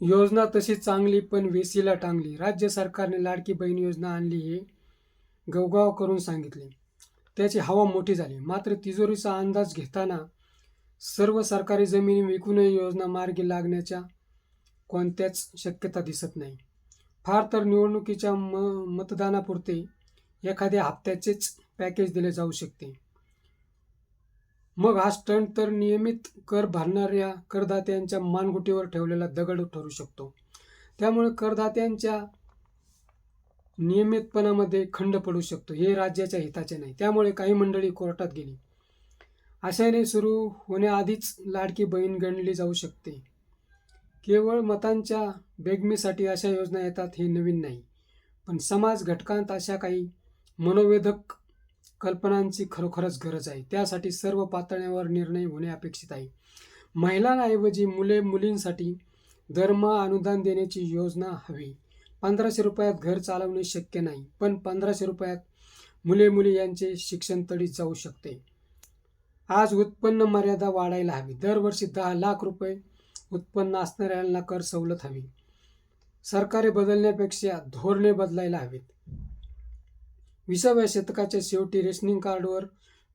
योजना तशी चांगली पण वेसीला टांगली. राज्य सरकारने लाडकी बहीण योजना आणली हे गवगाव करून सांगितले. त्याची हवा मोठी झाली. मात्र तिजोरीचा अंदाज घेताना सर्व सरकारी जमिनी विकूनही योजना मार्गी लागण्याच्या कोणत्याच शक्यता दिसत नाही. फार तर निवडणुकीच्या म मतदानापुरते एखाद्या हप्त्याचेच पॅकेज दिले जाऊ शकते. मग हा स्टंट तर नियमित कर भरणाऱ्या करदात्यांच्या मानगुटीवर ठेवलेला दगड ठरू शकतो. त्यामुळे करदात्यांच्या नियमितपणामध्ये खंड पडू शकतो. हे राज्याच्या हिताचे नाही. त्यामुळे काही मंडळी कोर्टात गेली. आशयाने सुरू होण्याआधीच लाडकी बहीण गणली जाऊ शकते. केवळ मतांच्या बेगमीसाठी अशा योजना येतात हे नवीन नाही. पण समाज घटकांत अशा काही मनोवेधक कल्पनांची खरोखरच गरज आहे. त्यासाठी सर्व पातळ्यांवर निर्णय होणे अपेक्षित आहे. महिलांऐवजी मुले मुलींसाठी दरमहा अनुदान देण्याची योजना हवी. पंधराशे रुपयात घर चालवणे शक्य नाही पण पंधराशे रुपयात मुले मुली यांचे शिक्षण तडीत जाऊ शकते. आज उत्पन्न मर्यादा वाढायला हवी. दरवर्षी दहा लाख रुपये उत्पन्न असणाऱ्यांना कर सवलत हवी. सरकारे बदलण्यापेक्षा धोरणे बदलायला हवीत. विसाव्या शतकाच्या शेवटी रेशनिंग कार्डवर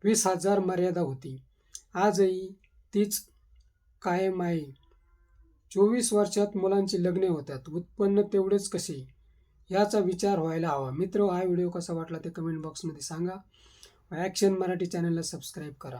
वीस हजार मर्यादा होती. आजही तीच कायम आहे. चोवीस वर्षात मुलांची लग्ने होतात. उत्पन्न तेवढेच कसे? याचा विचार व्हायला हवा. मित्र हा व्हिडिओ कसा वाटला ते कमेंट बॉक्समध्ये सांगा. ॲक्शन मराठी चॅनलला सबस्क्राईब करा.